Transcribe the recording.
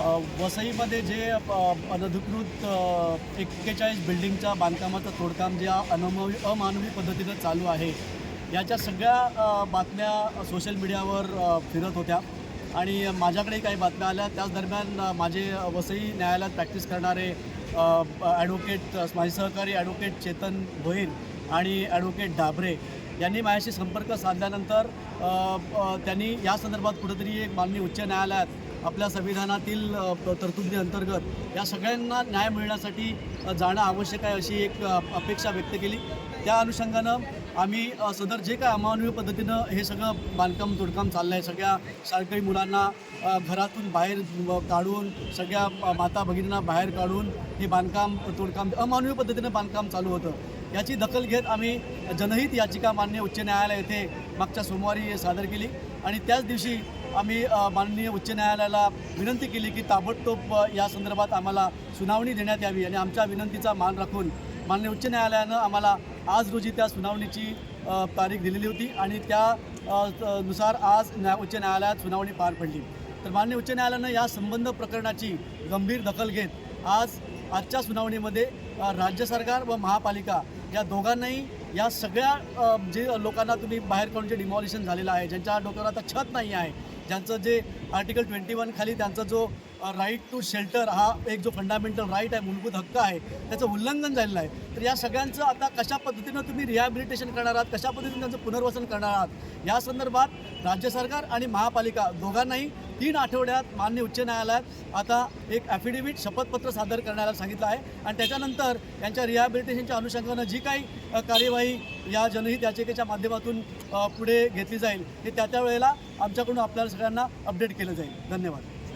वसईमध्ये जे अनधिकृत एक्केचाळीस बिल्डिंगच्या बांधकामाचं तोडकाम जे अनमवी अमानवी पद्धतीनं चालू आहे याच्या सगळ्या बातम्या सोशल मीडियावर फिरत होत्या. आणि माझ्याकडेही काही बातम्या आल्या त्याच दरम्यान माझे वसई न्यायालयात प्रॅक्टिस करणारे ॲडव्होकेट माझे सहकारी ॲडव्होकेट चेतन भोईर आणि ॲडव्होकेट डाबरे यांनी माझ्याशी संपर्क साधल्यानंतर त्यांनी या संदर्भात कुठंतरी एक माननीय उच्च न्यायालयात आपल्या संविधानातील तरतुदी अंतर्गत या सगळ्यांना न्याय मिळण्यासाठी जाणं आवश्यक आहे अशी एक अपेक्षा व्यक्त केली. त्या अनुषंगानं आम्ही सदर जे काय अमानवीय पद्धतीनं हे सगळं बांधकाम तोडकाम चाललं आहे सगळ्या शाळकरी मुलांना घरातून बाहेर काढून सगळ्या माता भगिनींना बाहेर काढून हे बांधकाम तोडकाम अमानवीय पद्धतीनं बांधकाम चालू होतं. याची दखल घेत आम्ही जनहित याचिका मान्य उच्च न्यायालय येथे मागच्या सोमवारी सादर केली. आणि त्याच दिवशी आम्ही माननीय उच्च न्यायालयाला विनंती केली की ताबडतोब या संदर्भात आम्हाला सुनावणी देण्यात यावी आणि आमच्या विनंतीचा मान राखून माननीय उच्च न्यायालयानं आम्हाला आज रोजी त्या सुनावणीची तारीख दिलेली होती आणि त्या नुसार आज न्या उच्च न्यायालयात सुनावणी पार पडली. तर माननीय उच्च न्यायालयानं या संबंध प्रकरणाची गंभीर दखल घेत आज आजच्या सुनावणीमध्ये राज्य सरकार व महापालिका या दोघांनाही या सगळ्या जे लोकांना तुम्ही बाहेर काढून जे डिमॉलिशन झालेलं आहे ज्यांच्या डोक्यावर आता छत नाही आहे ज्यांचं जे आर्टिकल ट्वेंटी वन खाली त्यांचा जो राईट टू शेल्टर हा एक जो फंडामेंटल राईट आहे मूलभूत हक्क आहे त्याचं उल्लंघन झालेलं आहे. तर या सगळ्यांचं आता कशा पद्धतीनं तुम्ही रिहॅबिलिटेशन करणार आहात कशा पद्धतीनं त्यांचं पुनर्वसन करणार आहात या संदर्भात राज्य सरकार आणि महापालिका दोघांनाही तीन आठवड्यात मान्य उच्च न्यायालयात आता एक ॲफिडेव्हिट शपथपत्र सादर करण्याला सांगितलं आहे. आणि त्याच्यानंतर यांच्या रिहॅबिलिटेशनच्या अनुषंगानं जी काही कार्यवाही या जनहित याचिकेच्या माध्यमातून पुढे घेतली जाईल हे त्या त्या वेळेला आमच्याकडून आपल्याला सगळ्यांना अपडेट केलं जाईल. धन्यवाद.